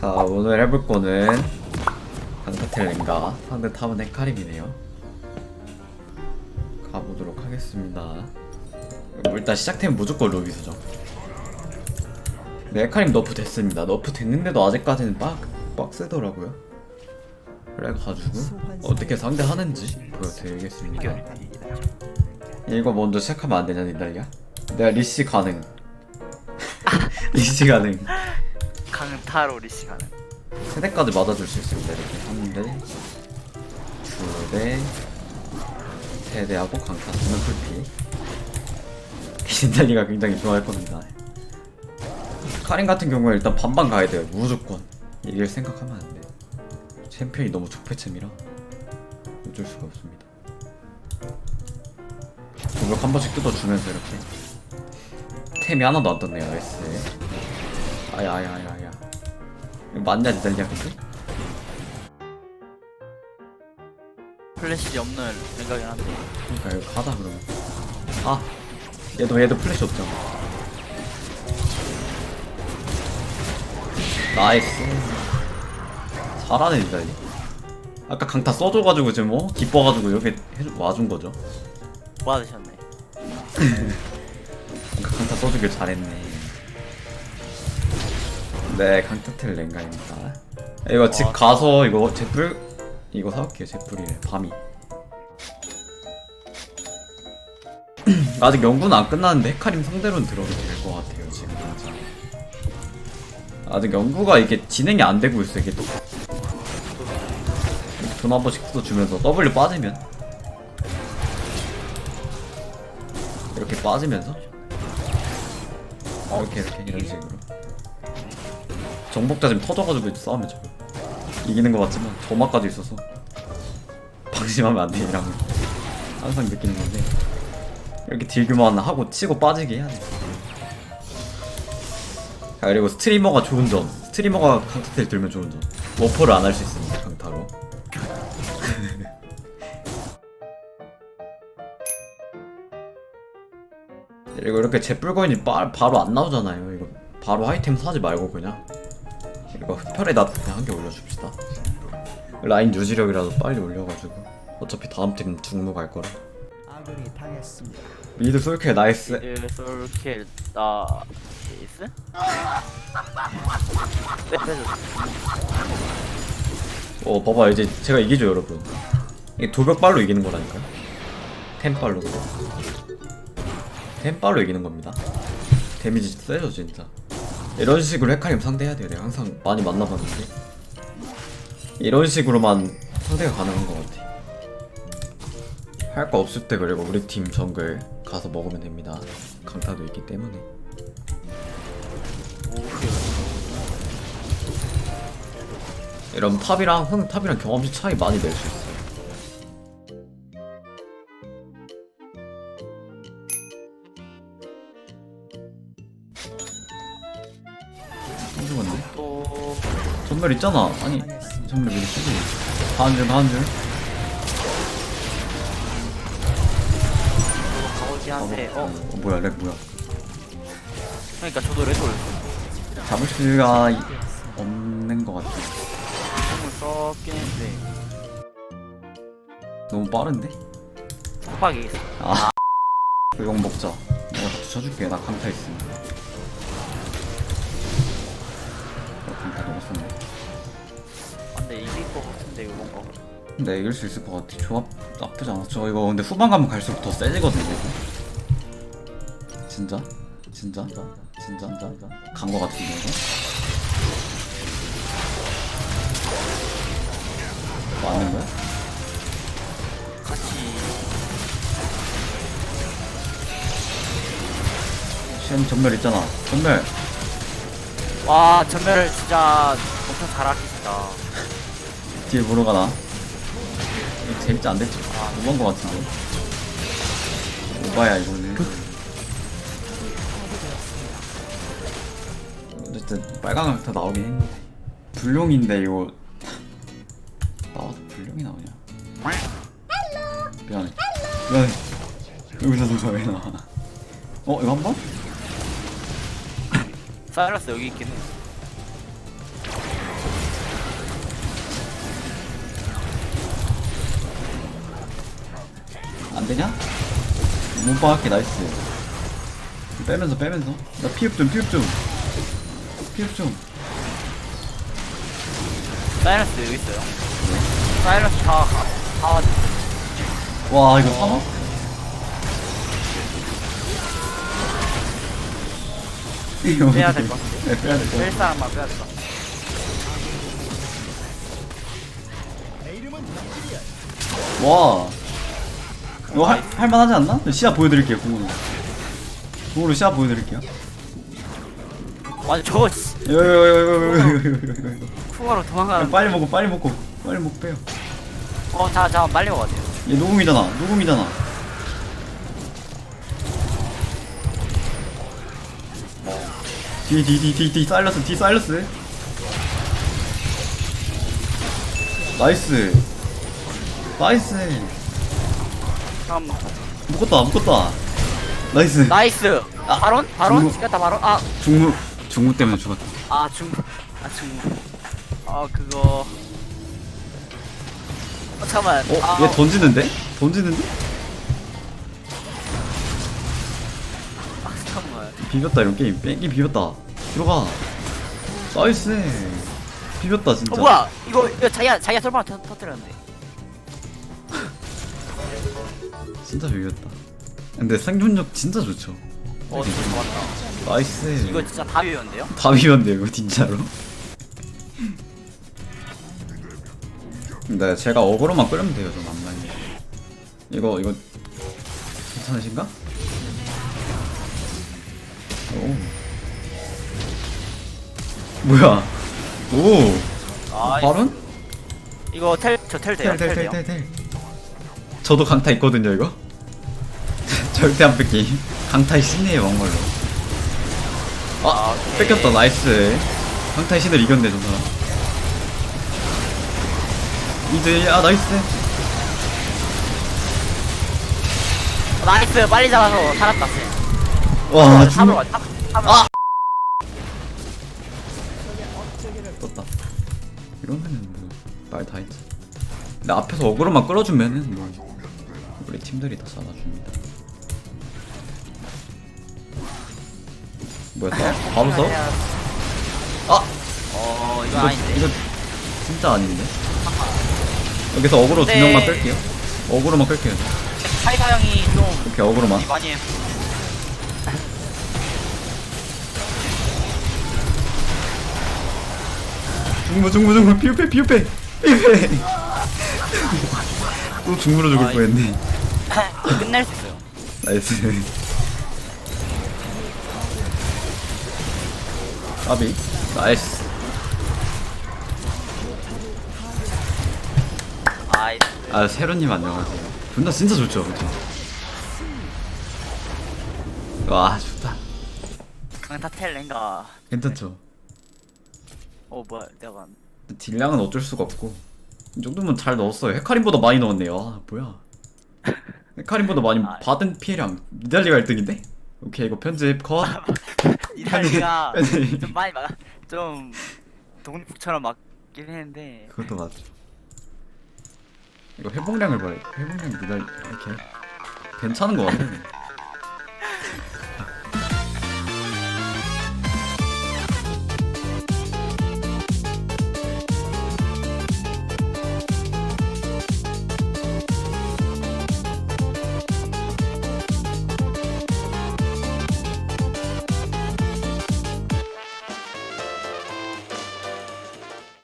자 오늘 해볼 거는 강타텔렌가? 상대 탑은 헤카림이네요. 가보도록 하겠습니다. 뭐 일단 시작되면 무조건 로비스죠. 네 헤카림 너프 됐습니다. 너프 됐는데도 아직까지는 빡, 빡세더라고요. 그래가지고 어떻게 상대하는지 보여드리겠습니다. 이거 먼저 시작하면 안 되냐 니달리야? 내가 리시 가능. 리시 가능 강타로 리시 가는 세대까지 맞아줄 수 있습니다. 이렇게 한 대, 두 대, 세 대하고 강타 쓰는 풀피. 신달리가 굉장히 좋아할 겁니다. 카린 같은 경우에 일단 반반 가야 돼요. 무조건. 이길 생각하면 안 돼. 챔피언이 너무 적폐챔이라 어쩔 수가 없습니다. 공격 한 번씩 뜯어주면서 이렇게 템이 하나도 안 떴네요. 나이스. 아야 아야 아야 아야. 이거 맞냐 니달리야 근데? 플래시 없는 생각이긴 한데. 그러니까 이거 가다 그러면. 아! 얘도 얘도 플래시 없잖아 나이스. 잘하네 니달리 아까 강타 써줘가지고 지금 어? 기뻐가지고 여기 해줘, 와준 거죠? 받으셨네. 아까 강타 써주길 잘했네 네 강타텔 랭가입니다. 이거 집 와, 가서 이거 제뿔 이거 사올게요 제뿔이래 밤이 아직 연구는 안 끝났는데 헤카림 상대로는 들어도 될 것 같아요 지금 당장. 아직 연구가 이게 진행이 안 되고 있어 이게 또. 돈한 번씩 뜯어 주면서 W 빠지면? 이렇게 빠지면서? 이렇게 이렇게 이런 식으로 정복자 지금 터져가지고 싸우면 져 이기는 거 맞지만 점화까지 있어서 방심하면 안돼 이랑은 항상 느끼는 건데. 이렇게 딜교만 하고 치고 빠지게 해야 돼. 자, 그리고 스트리머가 좋은 점. 스트리머가 강타텔 들면 좋은 점. 워퍼를 안 할 수 있습니다 강타로. 그리고 이렇게 제뿔거인이 바, 바로 안 나오잖아요 바로 아이템 사지 말고 그냥 이거 흡혈에다 그냥 한 개 올려줍시다. 라인 유지력이라도 빨리 올려가지고 어차피 다음 팀 중무 갈 거라. 아군이 당했습니다. 미드 솔킬 나이스. 미드 솔킬 나 에이스? 네어 봐봐 이제 제가 이기죠 여러분. 이게 도벽발로 이기는 거라니까요. 템발로. 템발로 이기는 겁니다. 데미지 세죠 진짜 이런 식으로 헤카림 상대해야 돼요. 내가 항상 많이 만나봤는데. 이런 식으로만 상대가 가능한 것 같아. 할 거 없을 때 그리고 우리 팀 정글 가서 먹으면 됩니다. 강타도 있기 때문에. 이런 탑이랑 흥 탑이랑 경험치 차이 많이 낼 수 있어 또 전멸 있잖아. 아니 전멸 왜 쓰지? 다한 줄, 다한 줄. 가오긴 한데 어어 뭐야 렉 뭐야? 그러니까 저도 레토를 잡을 수가 이- 없는 것 같아. 공을 썼긴 했는데 너무 빠른데? 속박이 있어 아. 이거 먹자. 내가 붙여줄게. 나 강타 있으 근데 이길 것 같은데 이거 뭔가 근데 이길 수 있을 것 같아. 조합 나쁘지 않았죠. 이거 근데 후반 가면 갈수록 더 세지거든요. 이거. 진짜? 진짜? 진짜? 진짜? 간거 같은데 이거? 맞는 거야? 같이 시험 전멸 있잖아. 전멸. 와 전멸을 진짜 엄청 잘 아끼신다 뒤에 보러 가나? 이거 재밌지 안 됐지? 아, 오반 거 같은데. 오바야 이거는. 어쨌든 빨강 강타 나오긴 했는데. 불룡인데 이거 나와서 불룡이 나오냐? 미안해. 미안해. 여기서 누가 왜 나와? 어 이거 한 번? 사이러스 여기 있긴 해 되냐? 못 박을게 나이스 빼면서 빼면서 나 피흡 좀 피흡 좀 피흡 좀 사이러스 여기 있어요. 사이러스 다, 다, 와 이거 사나? 이거 빼야. 될것 같아. 네, 빼야 될것 뺄 같아 사람만 빼야 될것 같아. 와 이거 할, 할만하지 않나? 시야 보여드릴게요 공으로 공으로 시야 보여드릴게요 아니, 저거, 씨, 쿵으로 도망가는. 빨리 먹고 빨리 먹고 빨리 먹고 빼요 어, 자, 자, 빨리 먹어야 돼요. 얘 녹음이잖아 녹음이잖아 뒤뒤뒤뒤뒤 사일러스 뒤 사일러스 나이스 나이스 잠깐만. 묶었다 묶었다 나이스 나이스! 아, 바론? 바론? 중국. 시켰다, 바론? 아, 중무 중무 때문에 죽었다 아, 중, 아, 중. 아, 그거. 어, 잠깐만. 어? 아, 얘 던지는데? 던지는데? 아, 잠깐만. 비볐다 이런 게임 뺑기 비볐다 들어가 나이스 비볐다 진짜 어, 뭐야? 이거, 이거 자기가, 자기가 설마 터, 터뜨렸는데. 진짜 비볐다 근데 생존력 진짜 좋죠 어, 진짜 좋았다. 나이스 이거 진짜 다 비웠는데요? 다 비웠네 이거 진짜로 근데 제가 어그로만 끌면 돼요 좀 안나요 이거 이거 괜찮으신가? 오 뭐야 오 아, 바론? 이거 텔, 저 텔 돼요? 텔 돼요? 텔텔텔텔텔 저도 강타 있거든요 이거 절대 안 뺏기 강타의 신이에요 막말로 아 오케이. 뺏겼다 나이스 강타의 신을 이겼네 저 사람 이제 아 나이스 나이스! 빨리 잡아서 살았다, 쌤. 와 탑으로 죽는 가, 탑, 탑으로 아! 가. 떴다 이러면은 뭐말 다 했지 근데 앞에서 어그로만 끌어주면은 뭐 우리 팀들이 다 잡아줍니다 뭐야 써? 바로 써? 아! 어, 이거 이거, 아닌데. 이거 진짜 아닌데? 여기서 어그로 두 근데- 명만 끌게요 어그로만 끌게요 카이사 형이 좀 이렇게 어그로만 많이 해. 중무 중무 중무 피우페 피우페 피우페 또 중무로 죽을 아, 뻔했네 끝낼 수 있어요. 나이스. 까비. 나이스. 아이스. 아 세로님 안녕하세요. 존나 진짜 좋죠 그쵸? 와 좋다. 강타 텔 랭가. 괜찮죠? 어, 뭐야, 내가 봤 딜량은 어쩔 수가 없고. 이 정도면 잘 넣었어요. 헤카림보다 많이 넣었네요. 아 뭐야. 헤 카림보다 많이 아. 받은 피해량 니달리가 1등인데? 오케이 이거 편집 컷 이달리가. 좀 많이 막, 좀, 독립국처럼 막긴 했는데. 그것도 맞죠 이거 회복량을 봐요 회복량 니달 이렇게 괜찮은 거 같아